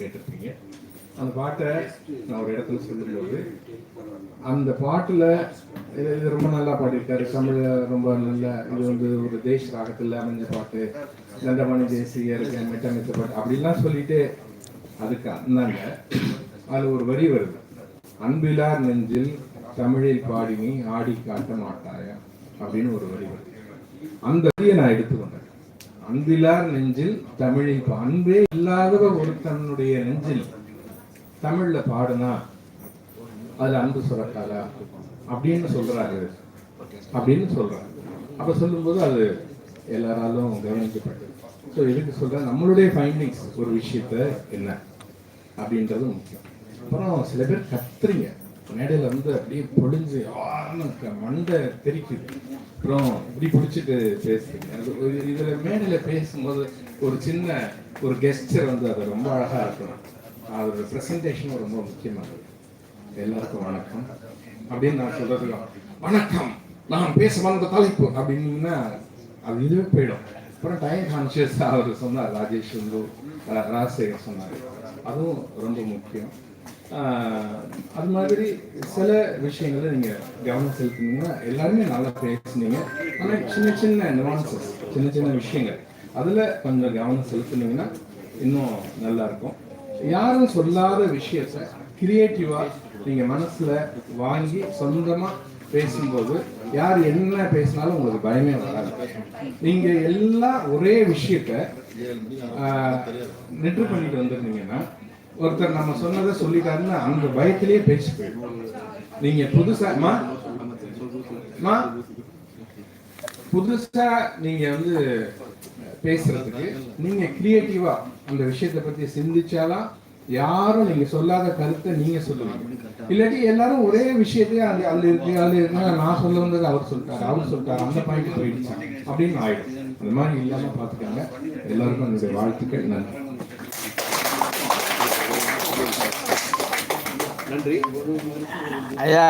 கேட்டிருக்கீங்க. அந்த பாட்டை நான் ஒரு இடத்துல சொல்லும்போது அந்த பாட்டில் இது இது ரொம்ப நல்லா பாடியிருக்காரு. தமிழ் ரொம்ப நல்ல இது வந்து ஒரு தேஷ் ராகத்தில் அமைஞ்ச பாட்டு. நந்தமணி தேசியருக்கு மெட்டமைத்த பாட்டு. அப்படிலாம் சொல்லிட்டு அதுக்கு அந்தாங்க. அதில் ஒரு வரி வருது. அன்பிலார் நெஞ்சில் தமிழில் பாடி நீ ஆடி காட்ட மாட்டாயா? அப்படின்னு ஒரு வரி வருது. அந்த வரியை நான் எடுத்துக்கொண்டேன். அன்பிலார் நெஞ்சில் தமிழில் அன்பே அன்பே ஒரு ஒருத்தனுடைய நெஞ்சில் தமிழ்ல பாடுனா அதுல அன்பு சுரக்காதா? அப்படின்னு சொல்றாரு அப்படின்னு சொல்றாரு. அப்ப சொல்லும்போது அது எல்லாராலும் கவனிக்கப்பட்டது. ஸோ எதுக்கு சொல்றேன் நம்மளுடைய ஃபைண்டிங்ஸ் ஒரு விஷயத்த என்ன? அப்படின்றது முக்கியம். அப்புறம் சில பேர் கத்துறீங்க. மேடையில் வந்து அப்படியே பொழிஞ்சு ஆன்னு மண்டை தெரிக்குது. அப்புறம் இப்படி பிடிச்சிட்டு பேசுறீங்க. அது ஒரு இதுல மேடையில பேசும்போது ஒரு சின்ன ஒரு கெஸ்டர் வந்து அது ரொம்ப அழகா இருக்கணும். அதோட ப்ரெசன்டேஷனும் ரொம்ப முக்கியமானது. எல்லாருக்கும் வணக்கம். அப்படின்னு நான் சொல்றதுக்கு வணக்கம். நான் பேச வந்த தலைப்பு அப்படின்னா அது இதுவே போயிடும். அப்புறம் டைம் கான்சியஸ் அவர் சொன்னார் ராஜேஷ் வந்து ராஜசேகர் சொன்னார். அதுவும் ரொம்ப முக்கியம். அது மாதிரி சில விஷயங்களை நீங்கள் கவனம் செலுத்தினீங்கன்னா எல்லாருமே நல்லா பேசுனீங்க. ஆனால் சின்ன சின்ன நிவான்சஸ் சின்ன சின்ன விஷயங்கள் அதில் கொஞ்சம் கவனம் செலுத்துனீங்கன்னா இன்னும் நல்லா இருக்கும். யாரும் சொல்லாத விஷயத்த கிரியேட்டிவாக நீங்கள் மனசில் வாங்கி சொந்தமாக பேசும்போது யார் என்ன பேசினாலும் உங்களுக்கு பயமே வராது. நீங்க எல்லாம் ஒரே விஷயத்த நெற்று பண்ணிட்டு வந்திருந்தீங்கன்னா ஒருத்தர் நம்ம சொன்னதை சொல்லிட்டாருன்னா அந்த பயத்திலேயே பேசி போயிடும். நீங்க புதுசா மா? மா? புதுசா நீங்க வந்து பேசுறதுக்கு நீங்க கிரியேட்டிவா அந்த விஷயத்தை பத்தி சிந்திச்சாலும் யாரும் நீங்க சொல்லாத கருத்தை நீங்க சொல்லுவீங்க. இல்லாட்டி எல்லாரும் ஒரே விஷயத்தையே அது அது இருக்கு அது இருக்கு நான் சொல்ல வந்தது அவர் சொல்லிட்டாரு. அவர் சொல்லிட்டாரு. அந்த பாயிண்ட் போயிடுச்சு. அப்படின்னு ஆயிடும். அந்த மாதிரி இல்லாம பாத்துக்காங்க எல்லாருக்கும் என்னுடைய வாழ்த்துக்கள். நன்றி. అయ్యా